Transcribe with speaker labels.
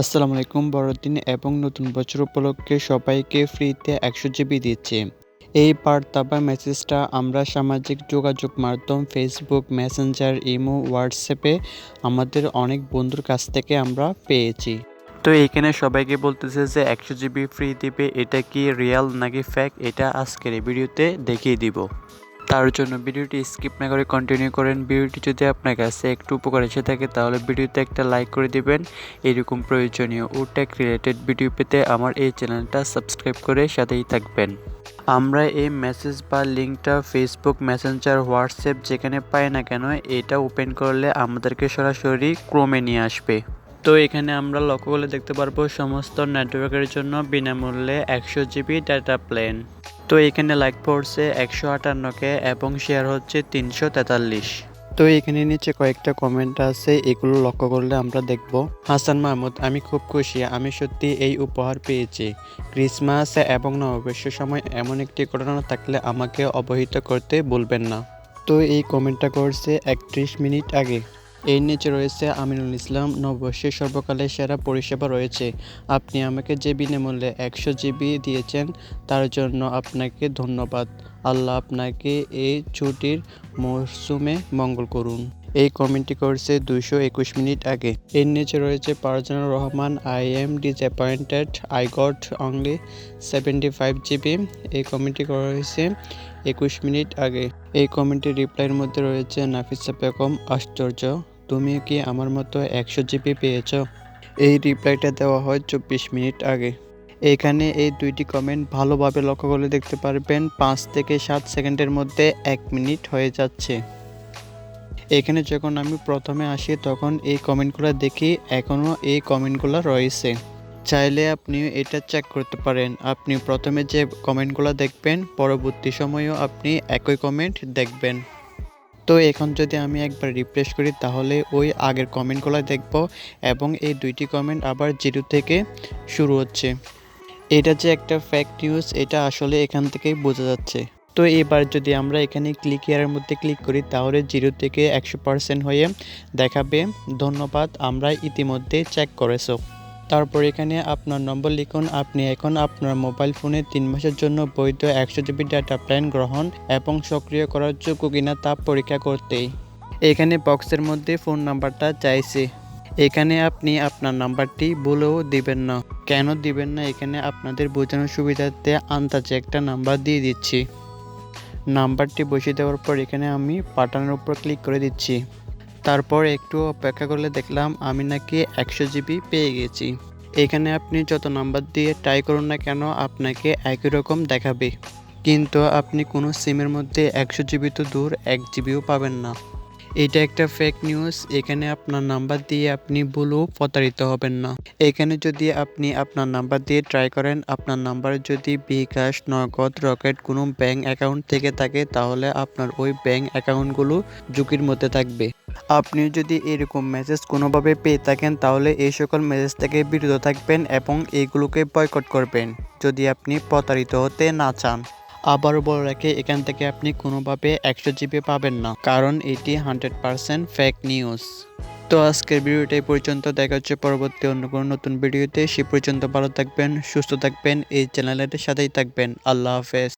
Speaker 1: আসসালামু আলাইকুম, বড়দিন এবং নতুন বছর উপলক্ষে সবাইকে ফ্রিতে একশো জিবি দিচ্ছে। এই বার্তা বা মেসেজটা আমরা সামাজিক যোগাযোগ মাধ্যম ফেসবুক মেসেঞ্জার ইমো হোয়াটসঅ্যাপে আমাদের অনেক বন্ধুর কাছ থেকে আমরা পেয়েছি। তো এখানে সবাইকে বলতেছে যে একশো জিবি ফ্রি দিবে, এটা কি রিয়াল নাকি ফ্যাক এটা আজকের ভিডিওতে দেখিয়ে দিব। তার জন্য ভিডিওটি স্কিপ না করে কন্টিনিউ করেন। ভিডিওটি যদি আপনার কাছে একটু উপকার এসে থাকে, তাহলে ভিডিওতে একটা লাইক করে দিবেন। এরকম প্রয়োজনীয় ও টেক রিলেটেড ভিডিও পেতে আমার এই চ্যানেলটা সাবস্ক্রাইব করে সাথেই থাকবেন। আমরা এই মেসেজ বা লিঙ্কটা ফেসবুক মেসেঞ্জার হোয়াটসঅ্যাপ যেখানে পাই না কেন, এটা ওপেন করলে আমাদেরকে সরাসরি ক্রমে নিয়ে আসবে। তো এখানে আমরা লক্ষ্য করলে দেখতে পারব সমস্ত নেটওয়ার্কের জন্য বিনামূল্যে একশো জিবি ডাটা প্ল্যান তো এখানে লাইক পড়ছে একশো আটান্নকে এবং শেয়ার হচ্ছে তিনশো তেতাল্লিশ। তো এখানে নিচে কয়েকটা কমেন্ট আছে, এগুলো লক্ষ্য করলে আমরা দেখব। হাসান মাহমুদ, আমি খুব খুশি, আমি সত্যি এই উপহার পেয়েছি। ক্রিসমাস এবং নববর্ষের সময় এমন একটি ঘটনা থাকলে আমাকে অবহিত করতে বলবেন না। তো এই কমেন্টটা করছে একত্রিশ মিনিট আগে। এর নিচে রয়েছে আমিনুল ইসলাম নববর্ষের সর্বকালের সেরা পরিষেবা রয়েছে। আপনি আমাকে যে বিনামূল্যে একশো জিবি দিয়েছেন, তার জন্য আপনাকে ধন্যবাদ। আল্লাহ আপনাকে এই ছুটির মরশুমে মঙ্গল করুন। এই কমেন্টটি করছে দুশো একুশ মিনিট আগে। এর নিচে রয়েছে Parjanur Rahman I am disappointed I got only seventy five GB. এই কমেন্টটি করা হয়েছে একুশ মিনিট আগে। এই কমেন্টের রিপ্লাইয়ের মধ্যে রয়েছে, নাফিসা বেগম, আশ্চর্য, তুমি কি আমার মতো একশো জিবি পেয়েছ? এই রিপ্লাইটা দেওয়া হয় চব্বিশ মিনিট আগে। এখানে এই দুইটি কমেন্ট ভালোভাবে লক্ষ্য করলে দেখতে পারবেন, পাঁচ থেকে সাত সেকেন্ডের মধ্যে এক মিনিট হয়ে যাচ্ছে। এখানে যখন আমি প্রথমে আসি, তখন এই কমেন্টগুলো দেখি, এখনও এই কমেন্টগুলো রয়েছে। চাইলে আপনি এটা চেক করতে পারেন। আপনি প্রথমে যে কমেন্টগুলো দেখবেন, পরবর্তী সময়েও আপনি একই কমেন্ট দেখবেন। তো এখন যদি আমি একবার রিফ্রেশ করি, তাহলে ওই আগের কমেন্টগুলো দেখব এবং এই দুইটি কমেন্ট আবার জিরো থেকে শুরু হচ্ছে। এটা যে একটা ফ্যাক্ট নিউজ এটা আসলে এখান থেকেই বোঝা যাচ্ছে। তো এবার যদি আমরা এখানে ক্লিক ইয়ারের মধ্যে ক্লিক করি, তাহলে জিরো থেকে একশো পার্সেন্ট হয়ে দেখাবে। ধন্যবাদ, আমরা ইতিমধ্যে চেক করেছ। তারপর এখানে আপনার নম্বর লিখুন। আপনি এখন আপনার মোবাইল ফোনে তিন মাসের জন্য বৈধ একশো জিবি ডাটা প্ল্যান গ্রহণ এবং সক্রিয় করার যোগ্য কিনা তা পরীক্ষা করতেই। এখানে বক্সের মধ্যে ফোন নাম্বারটা চাইছে। এখানে আপনি আপনার নাম্বারটি বলেও দিবেন না। কেন দিবেন না? এখানে আপনাদের বোঝানোর সুবিধার্থে আন্দাজে একটা নাম্বার দিয়ে দিচ্ছি। নাম্বারটি বসিয়ে দেওয়ার পর এখানে আমি পাঠানোর উপর ক্লিক করে দিচ্ছি। তারপর একটু অপেক্ষা করলে দেখলাম আমি নাকি একশো জিবি পেয়ে গেছি। এখানে আপনি যত নাম্বার দিয়ে ট্রাই করুন না কেন, আপনাকে একই রকম দেখাবে। কিন্তু আপনি কোনো সিমের মধ্যে একশো জিবি তো দূর, এক জিবিও পাবেন না। এটা একটা ফেক নিউজ এখানে আপনার নাম্বার দিয়ে আপনি বলেও প্রতারিত হবেন না। এখানে যদি আপনি আপনার নাম্বার দিয়ে ট্রাই করেন, আপনার নাম্বার যদি বিকাশ, নগদ, রকেট কোনো ব্যাংক অ্যাকাউন্ট থেকে থাকে, তাহলে আপনার ওই ব্যাংক অ্যাকাউন্টগুলো ঝুঁকির মধ্যে থাকবে। আপনি যদি এরকম মেসেজ কোনোভাবে পেয়ে থাকেন, তাহলে এই সকল মেসেজ থেকে বিরত থাকবেন এবং এইগুলোকে বয়কট করবেন, যদি আপনি প্রতারিত হতে না চান। আবারও বলে রাখে, এখান থেকে আপনি কোনোভাবে একশো জিবি পাবেন না, কারণ এটি হান্ড্রেড পারসেন্ট ফেক নিউজ তো আজকের ভিডিওটা এই পর্যন্ত, দেখা হচ্ছে পরবর্তী অন্য কোনো নতুন ভিডিওতে। সে পর্যন্ত ভালো থাকবেন, সুস্থ থাকবেন, এই চ্যানেলের সাথেই থাকবেন। আল্লাহ হাফেজ।